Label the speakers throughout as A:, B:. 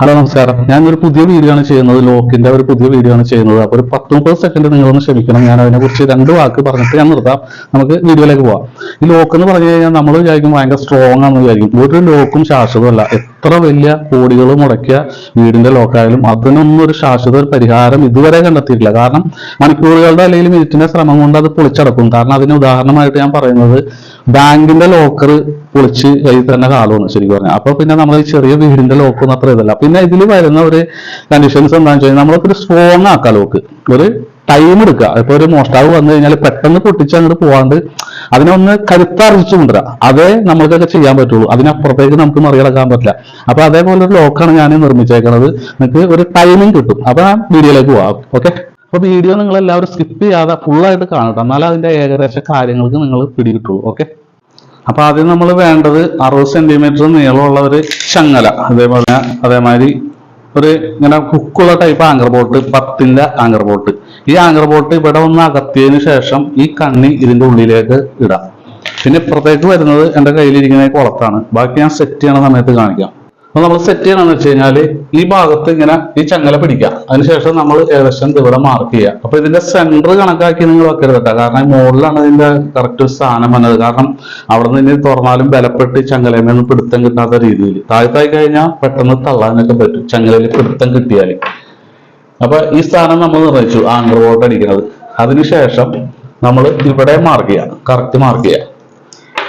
A: Hello നമസ്കാരം. ഞാൻ ഒരു പുതിയ വീഡിയോ ആണ് ചെയ്യുന്നത്. ലോക്കിന്റെ ഒരു പുതിയ വീഡിയോ ആണ് ചെയ്യുന്നത്. അപ്പൊ ഒരു പത്ത് മുപ്പത് സെക്കൻഡ് നിങ്ങളൊന്ന് ക്ഷമിക്കണം. ഞാൻ അതിനെ കുറിച്ച് രണ്ട് വാക്ക് പറഞ്ഞിട്ട് ഞാൻ നിർത്താം. നമുക്ക് വീഡിയോയിലേക്ക് പോവാം. ഈ ലോക്ക് എന്ന് പറഞ്ഞു കഴിഞ്ഞാൽ നമ്മൾ വിചാരിക്കും ഭയങ്കര സ്ട്രോങ് ആണെന്ന് വിചാരിക്കും. ഒരു ലോക്കും ശാശ്വതമല്ല. എത്ര വലിയ കോടികൾ മുടക്കിയ വീടിന്റെ ലോക്കായാലും അതിനൊന്നും ഒരു ശാശ്വത ഒരു പരിഹാരം ഇതുവരെ കണ്ടെത്തിയിട്ടില്ല. കാരണം മണിക്കൂറുകളുടെ അല്ലെങ്കിൽ മിനിറ്റിന്റെ ശ്രമം കൊണ്ട് അത് പൊളിച്ചടക്കും. കാരണം അതിന് ഉദാഹരണമായിട്ട് ഞാൻ പറയുന്നത് ബാങ്കിന്റെ ലോക്കർ പൊളിച്ച് കയ്യിൽ തന്നെ കാലമാണ് ശരിക്കും പറഞ്ഞാൽ. അപ്പൊ പിന്നെ നമ്മൾ ഈ ചെറിയ വീടിന്റെ ലോക്കൊന്നും അത്ര ഇതല്ല പിന്നെ ഇതിൽ വരുന്ന ഒരു കണ്ടീഷൻസ് എന്താണെന്ന് വെച്ച് കഴിഞ്ഞാൽ നമ്മളൊക്കെ ഒരു സ്ട്രോങ് ആക്കാം ലോക്ക്. ഒരു ടൈം എടുക്കുക. ഇപ്പൊ ഒരു മോഷ്ടാവ് വന്നു കഴിഞ്ഞാൽ പെട്ടെന്ന് പൊട്ടിച്ച് അങ്ങോട്ട് പോവാണ്ട് അതിനൊന്ന് ഒന്ന് കൊണ്ടുവരാ. അതേ നമ്മൾക്കൊക്കെ ചെയ്യാൻ പറ്റുള്ളൂ. അതിനപ്പുറത്തേക്ക് നമുക്ക് മറികടക്കാൻ പറ്റില്ല. അപ്പൊ അതേപോലെ ഒരു ലോക്കാണ് ഞാൻ നിർമ്മിച്ചേക്കുന്നത് നിങ്ങൾക്ക് ഒരു ടൈമിംഗ് കിട്ടും. അപ്പൊ ആ വീഡിയോയിലേക്ക് പോവാം. ഓക്കെ അപ്പൊ വീഡിയോ നിങ്ങൾ എല്ലാവരും സ്കിപ്പ് ചെയ്യാതെ ഫുൾ ആയിട്ട് കാണട്ടെ. എന്നാലും അതിന്റെ ഏകദേശ കാര്യങ്ങൾക്ക് നിങ്ങൾ പിടികിട്ടുള്ളൂ. ഓക്കെ അപ്പൊ ആദ്യം നമ്മൾ വേണ്ടത് അറുപത് സെന്റിമീറ്റർ നീളമുള്ള ഒരു ചങ്ങല. അതേപോലെ അതേമാതിരി ഒരു ഇങ്ങനെ കുക്കുള്ള ടൈപ്പ് ആങ്കർ ബോട്ട് പത്തിന്റെ ആങ്കർ ബോട്ട് ഈ ആങ്കർ ബോട്ട് ഇവിടെ ഒന്ന് അകത്തിയതിന് ശേഷം ഈ കണ്ണി ഇതിന്റെ ഉള്ളിലേക്ക് ഇടാം. പിന്നെ ഇപ്പുറത്തേക്ക് വരുന്നത് എന്റെ കയ്യിലിരിക്കുന്ന കുളത്താണ്. ബാക്കി ഞാൻ സെറ്റ് ചെയ്യണ സമയത്ത് കാണിക്കാം. അപ്പൊ നമ്മൾ സെറ്റ് ചെയ്യണമെന്ന് വെച്ച് കഴിഞ്ഞാൽ ഈ ഭാഗത്ത് ഇങ്ങനെ ഈ ചങ്ങല പിടിക്കുക. അതിനുശേഷം നമ്മൾ ഏകദേശം ഇവിടെ മാർക്ക് ചെയ്യുക. അപ്പൊ ഇതിന്റെ സെന്റർ കണക്കാക്കി നിങ്ങൾ വെക്കരുത് കേട്ടോ കാരണം മുകളിലാണ് ഇതിന്റെ കറക്റ്റ് സ്ഥാനം വന്നത്. കാരണം അവിടെ നിന്ന് തുറന്നാലും ബലപ്പെട്ട് ചങ്ങലമേന്ന് പിടുത്തം കിട്ടാത്ത രീതിയിൽ. താഴ്ത്തായി കഴിഞ്ഞാൽ പെട്ടെന്ന് തള്ളാനൊക്കെ പറ്റും. ചങ്ങലയിൽ പിടുത്തം കിട്ടിയാൽ അപ്പൊ ഈ സ്ഥാനം നമ്മൾ നിർണയിച്ചു. ആങ്കർ ബോട്ട് അടിക്കുന്നത് അതിനുശേഷം നമ്മൾ ഇവിടെ മാർക്ക് ചെയ്യാം കറക്റ്റ് മാർക്ക് ചെയ്യാം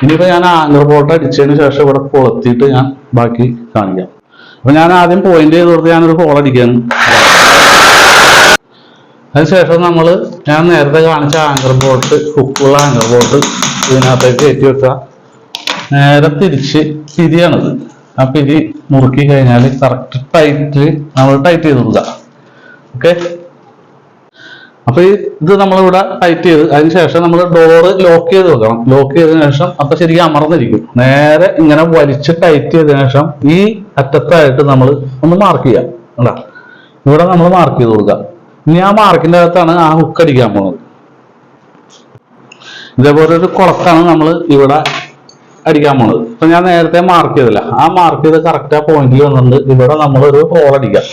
A: ഇനിയിപ്പോ ഞാൻ ആങ്കർ ബോട്ട് അടിച്ചതിന് ശേഷം ഇവിടെ കൊളുത്തിയിട്ട് ഞാൻ ബാക്കി കാണിക്കാം. അപ്പൊ ഞാൻ ആദ്യം പോയിന്റ് ചെയ്ത് കൊടുത്ത് ഞാനൊരു ഹോൾ അടിക്കാൻ അതിനുശേഷം നമ്മൾ ഞാൻ നേരത്തെ കാണിച്ച ആങ്കർ ബോട്ട് ഹുക്കുള്ള ആങ്കർ ബോട്ട് ഇതിനകത്തേക്ക് കയറ്റി വെക്കുക. നേരെ തിരിച്ച് പിരിയാണിത്. ആ പിരി മുറുക്കി കഴിഞ്ഞാൽ കറക്റ്റ് ടൈറ്റ് നമ്മൾ ടൈറ്റ് ചെയ്ത് കൊടുക്കുക. ഓക്കെ അപ്പൊ ഇത് നമ്മളിവിടെ ടൈറ്റ് ചെയ്ത് അതിന് ശേഷം നമ്മൾ ഡോറ് ലോക്ക് ചെയ്ത് വെക്കണം. ലോക്ക് ചെയ്തതിനു ശേഷം അപ്പൊ ശരിക്കും അമർന്നിരിക്കും. നേരെ ഇങ്ങനെ വലിച്ച് ടൈറ്റ് ചെയ്തതിനു ശേഷം ഈ അറ്റത്തായിട്ട് നമ്മൾ ഒന്ന് മാർക്ക് ചെയ്യാം. അല്ല ഇവിടെ നമ്മൾ മാർക്ക് ചെയ്ത് കൊടുക്കുക. ഇനി ആ മാർക്കിന്റെ അകത്താണ് ആ ഹുക്ക് അടിക്കാൻ പോകുന്നത്. ഇതേപോലെ ഒരു കുളത്താണ് നമ്മൾ ഇവിടെ അടിക്കാൻ പോണത് ഇപ്പൊ ഞാൻ നേരത്തെ മാർക്ക് ചെയ്തില്ല. ആ മാർക്ക് ചെയ്ത് കറക്റ്റ് ആ പോയിന്റിൽ വന്നിട്ടുണ്ട്. ഇവിടെ നമ്മളൊരു ഹോൾ അടിക്കാം.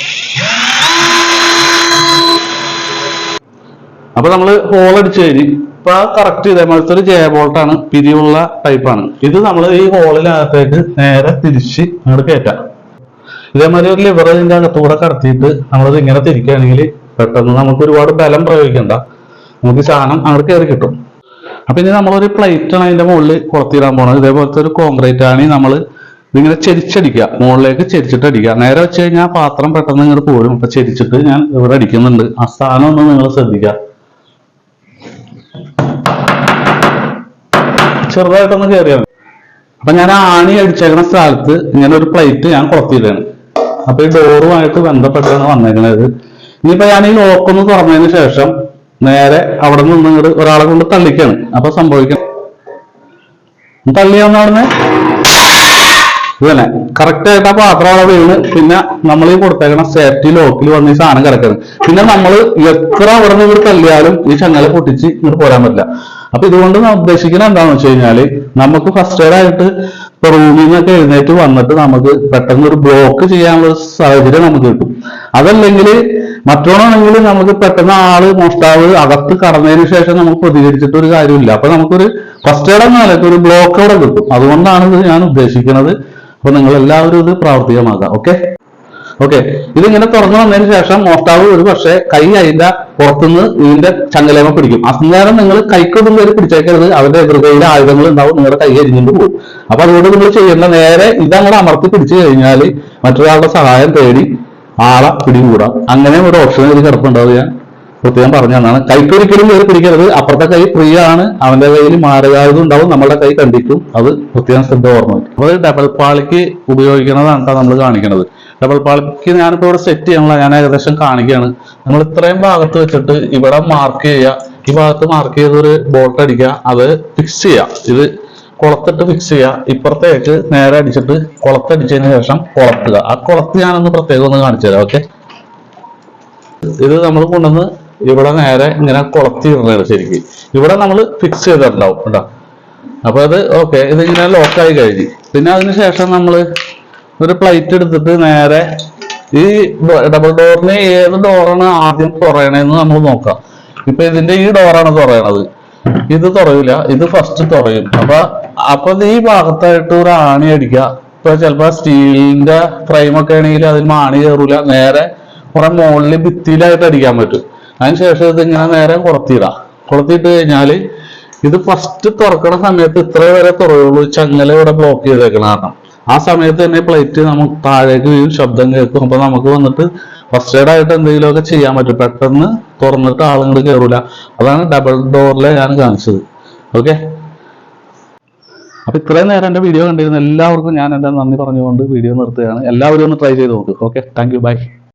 A: അപ്പൊ നമ്മൾ ഹോൾ അടിച്ചു കഴിഞ്ഞ് ഇപ്പൊ കറക്റ്റ് ഇതേപോലത്തെ ഒരു ജയ ബോൾട്ടാണ് പിരിയുള്ള ടൈപ്പാണ് ഇത് നമ്മൾ ഈ ഹോളിനകത്തേക്ക് നേരെ തിരിച്ച് അങ്ങോട്ട് കയറ്റാം ഇതേമാതിരി ഒരു ലിവർ ഇതിന്റെ അകത്തൂടെ കടത്തിയിട്ട് നമ്മളത് ഇങ്ങനെ തിരിക്കുകയാണെങ്കിൽ പെട്ടെന്ന് നമുക്ക് ഒരുപാട് ബലം പ്രയോഗിക്കണ്ട. നമുക്ക് സാധനം അങ്ങോട്ട് കയറി കിട്ടും. അപ്പൊ ഇനി നമ്മളൊരു പ്ലേറ്റ് ആണ് അതിന്റെ മുകളിൽ കുളത്തിയിടാൻ പോണത്. ഇതേപോലത്തെ ഒരു കോൺക്രീറ്റ് ആണ് നമ്മൾ ഇതിങ്ങനെ ചെരിച്ചടിക്കുക മുകളിലേക്ക് ചെരിച്ചിട്ട് അടിക്കുക നേരെ വെച്ച് കഴിഞ്ഞാൽ പാത്രം പെട്ടെന്ന് ഇങ്ങോട്ട് പോരും. അപ്പൊ ചെരിച്ചിട്ട് ഞാൻ ഇവിടെ അടിക്കുന്നുണ്ട്. ആ സ്ഥാനം ഒന്ന് നിങ്ങൾ ശ്രദ്ധിക്കുക ചെറുതായിട്ടൊന്ന് കയറിയാൽ മതി. അപ്പൊ ഞാൻ ആണി അടിച്ചേക്കുന്ന സ്ഥലത്ത് ഇങ്ങനെ ഒരു പ്ലേറ്റ് ഞാൻ കൊളത്തിയിട്ടാണ് അപ്പൊ ഈ ഡോറുമായിട്ട് ബന്ധപ്പെട്ടാണ് വന്നേക്കുന്നത് ഇനിയിപ്പോ ഞാൻ ഈ ലോക്കൊന്ന് തുറന്നതിന് ശേഷം നേരെ അവിടെ നിന്ന് ഒരാളെ കൊണ്ട് തള്ളിക്കാണ്. അപ്പൊ സംഭവിക്കണം. തള്ളിയാന്ന് ഇതന്നെ കറക്റ്റ് ആയിട്ട് ആ പാത്രം അവിടെ വീണ്. പിന്നെ നമ്മൾ ഈ കൊടുത്തേക്കണ സേഫ്റ്റി ലോക്കിൽ വന്ന് ഈ സാധനം കിടക്കുന്നത് പിന്നെ നമ്മൾ എത്ര അവിടെ നിന്ന് ഇവിടെ തല്ലിയാലും ഈ ചങ്ങല പൊട്ടിച്ച് ഇങ്ങോട്ട് പോരാൻ പറ്റില്ല. അപ്പൊ ഇതുകൊണ്ട് ഉദ്ദേശിക്കുന്നത് എന്താണെന്ന് വെച്ച് കഴിഞ്ഞാൽ നമുക്ക് ഫസ്റ്റ് എയ്ഡ് ആയിട്ട് ഇപ്പൊ റൂമിൽ നിന്നൊക്കെ എഴുന്നേറ്റ് വന്നിട്ട് നമുക്ക് പെട്ടെന്ന് ഒരു ബ്ലോക്ക് ചെയ്യാനുള്ള സാഹചര്യം നമുക്ക് കിട്ടും. അതല്ലെങ്കിൽ മറ്റോണാണെങ്കിൽ നമുക്ക് പെട്ടെന്ന് ആൾ മോഷ്ടാവ് അകത്ത് കടന്നതിന് ശേഷം നമുക്ക് പ്രതികരിച്ചിട്ട് ഒരു കാര്യമില്ല. അപ്പൊ നമുക്കൊരു ഫസ്റ്റ് എയ്ഡ് എന്ന നിലയ്ക്ക് ഒരു ബ്ലോക്ക് അവിടെ കിട്ടും. അതുകൊണ്ടാണ് ഞാൻ ഉദ്ദേശിക്കുന്നത് അപ്പൊ നിങ്ങൾ എല്ലാവരും ഇത് പ്രാവർത്തികമാക്കാം ഓക്കെ ഓക്കെ ഇതിങ്ങനെ തുറന്നു വന്നതിന് ശേഷം മോഷ്ടാവ് ഒരു പക്ഷേ കൈ അതിന്റെ പുറത്തുനിന്ന് ഇതിന്റെ ചങ്ങലേമ പിടിക്കും. അന്നേരം നിങ്ങൾ കൈക്കൊന്നും കയറി പിടിച്ചേക്കരുത്. അവരുടെ എതിർകൈയിൽ ആയുധങ്ങൾ ഉണ്ടാവും നിങ്ങളുടെ കൈ അരിഞ്ഞിട്ട് പോകും. അപ്പൊ അതുകൊണ്ട് നിങ്ങൾ ചെയ്യേണ്ട നേരെ ഇതങ്ങോട്ട് അമർത്തി പിടിച്ചു കഴിഞ്ഞാൽ മറ്റൊരാളുടെ സഹായം തേടി ആളെ പിടികൂടാം. അങ്ങനെ ഒരു ഓപ്ഷൻ ഇത് കിടപ്പുണ്ടാവും ഞാൻ പ്രത്യേകം പറഞ്ഞു തന്നാണ് കൈക്കൊരിക്കലും കയറി പിടിക്കരുത്. അപ്പുറത്തെ കൈ ഫ്രീ ആണ് അവന്റെ കയ്യിൽ മാരകായുധം ഉണ്ടാവും. നമ്മളുടെ കൈ കണ്ടിക്കും അത് പ്രത്യേകം ശ്രദ്ധ ഓർമ്മ വയ്ക്കും അപ്പോൾ ഡബിൾ പാളിക്ക് ഉപയോഗിക്കുന്നതാണ് നമ്മൾ കാണിക്കുന്നത്. ഡബിൾ പാളിക്ക് ഞാനിപ്പോ ഇവിടെ സെറ്റ് ചെയ്യാനുള്ള ഞാൻ ഏകദേശം കാണിക്കുകയാണ്. നമ്മൾ ഇത്രയും ഭാഗത്ത് വെച്ചിട്ട് ഇവിടെ മാർക്ക് ചെയ്യുക. ഈ ഭാഗത്ത് മാർക്ക് ചെയ്തൊരു ബോട്ട് അടിക്കുക. അത് ഫിക്സ് ചെയ്യുക. ഇത് കുളത്തിട്ട് ഫിക്സ് ചെയ്യുക. ഇപ്പുറത്തേക്ക് നേരെ അടിച്ചിട്ട് കുളത്തടിച്ചതിന് ശേഷം കുളത്തുക. ആ കുളത്ത് ഞാനൊന്ന് പ്രത്യേകം ഒന്ന് കാണിച്ചു തരാം ഓക്കെ ഇത് നമ്മൾ കൊണ്ടുവന്ന് ഇവിടെ നേരെ ഇങ്ങനെ കുളത്തി ചെയ്യുന്നതാണ് ശരിക്കും. ഇവിടെ നമ്മൾ ഫിക്സ് ചെയ്തിട്ടുണ്ടാവും കേട്ടോ. അപ്പൊ അത് ഓക്കെ ഇതിങ്ങനെ ലോക്കായി കഴിഞ്ഞ്. പിന്നെ അതിന് ശേഷം നമ്മൾ ഒരു പ്ലേറ്റ് എടുത്തിട്ട് നേരെ ഈ ഡബിൾ ഡോറിന് ഏത് ഡോറാണ് ആദ്യം തുറയണേന്ന് നമ്മൾ നോക്കാം. ഇപ്പൊ ഇതിന്റെ ഈ ഡോറാണ് തുറയണത്. ഇത് തുറയില്ല ഇത് ഫസ്റ്റ് തുറയും. അപ്പൊ അപ്പൊ ഈ ഭാഗത്തായിട്ട് ഒരു ആണി അടിക്കുക. ഇപ്പൊ ചിലപ്പോ സ്റ്റീലിന്റെ ഫ്രെയിം ഒക്കെ ആണെങ്കിൽ അതിന് ആണി കയറൂല. നേരെ കുറെ മുകളിൽ ഭിത്തിയിലായിട്ട് അടിക്കാൻ പറ്റും. അതിനുശേഷം ഇത് ഇങ്ങനെ നേരെ കൊളത്തിയിടാം. കൊളത്തിയിട്ട് കഴിഞ്ഞാൽ ഇത് ഫസ്റ്റ് തുറക്കണ സമയത്ത് ഇത്ര വരെ തുറയുള്ളൂ. ചങ്ങല ഇവിടെ ബ്ലോക്ക് ചെയ്തേക്കണ കാരണം. ആ സമയത്ത് തന്നെ പ്ലേറ്റ് നമുക്ക് താഴേക്ക് വീഴും ശബ്ദം കേൾക്കും. അപ്പൊ നമുക്ക് വന്നിട്ട് ഫസ്റ്റ് എയ്ഡ് ആയിട്ട് എന്തെങ്കിലുമൊക്കെ ചെയ്യാൻ പറ്റും. പെട്ടെന്ന് തുറന്നിട്ട് ആളുകൾ കയറൂല അതാണ് ഡബിൾ ഡോറിലെ ഞാൻ കാണിച്ചത്. ഓക്കെ അപ്പൊ ഇത്രയും നേരം എന്റെ വീഡിയോ കണ്ടിരുന്ന എല്ലാവർക്കും ഞാൻ എന്റെ നന്ദി പറഞ്ഞുകൊണ്ട് വീഡിയോ നിർത്തുകയാണ്. എല്ലാവരും ഒന്ന് ട്രൈ ചെയ്ത് നോക്ക്. Okay thank you by